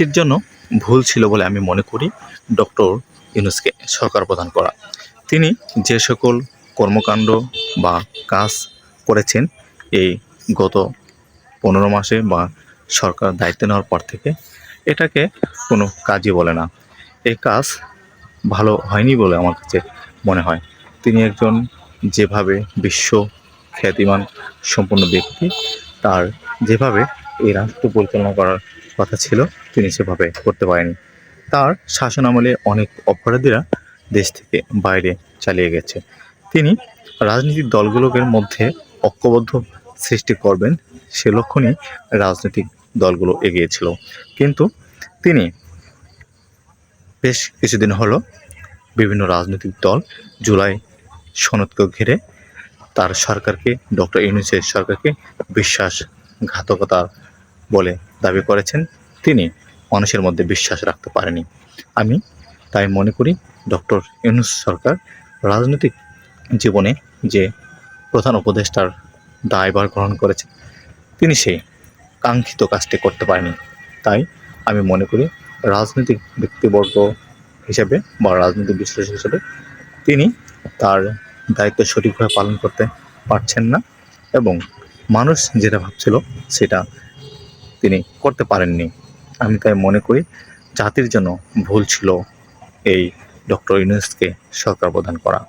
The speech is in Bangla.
জাতির জন্য ভুল ছিল বলে আমি মনে করি ডক্টর ইউনুসকে সরকার প্রদান করা। তিনি যে সকল কর্মকাণ্ড বা কাজ করেছেন, এই গত পনেরো মাসে বা সরকার দায়িত্ব নেওয়ার পর থেকে এটাকে কোনো কাজই বলে না। এই কাজ ভালো হয়নি বলে আমার কাছে মনে হয়। তিনি একজন যেভাবে বিশ্ব খ্যাতিমান সম্পন্ন ব্যক্তি, তার যেভাবে এই রাষ্ট্র পরিচালনা করার কথা ছিল, তিনি সেভাবে করতে পারেনি তার শাসন আমলে অনেক অপরাধীরা দেশ থেকে বাইরে চালিয়ে গেছে। তিনি রাজনৈতিক দলগুলোর মধ্যে ঐক্যবদ্ধ সৃষ্টি করবেন, সে লক্ষ্য রাজনৈতিক দলগুলো এগিয়েছিল কিন্তু তিনি বেশ কিছুদিন হলো বিভিন্ন রাজনৈতিক দল জুলাই সনদকে ঘিরে তার সরকারকে, ডক্টর ইউনুসের সরকারকে বিশ্বাসঘাতকতা বলে দাবি করেছেন, তিনি মানুষের মধ্যে বিশ্বাস রাখতে পারেনি। আমি তাই মনে করি, ডক্টর ইউনুস সরকার রাজনৈতিক জীবনে যে প্রধান উপদেষ্টার দায়ভার গ্রহণ করেছেন তিনি সেই কাঙ্ক্ষিত কাজটি করতে পারেনি। তাই আমি মনে করি, রাজনৈতিক ব্যক্তিবর্গ হিসেবে বা রাজনৈতিক বিশ্লেষক হিসেবে তিনি তার দায়িত্ব সঠিকভাবে পালন করতে পারছেন না এবং মানুষ যেটা ভাবছিল সেটা তিনি করতে পারেননি। আমি তাই মনে করি জাতির জন্য ভুল ছিল এই ডক্টর ইউনুসকে সরকার প্রদান করা।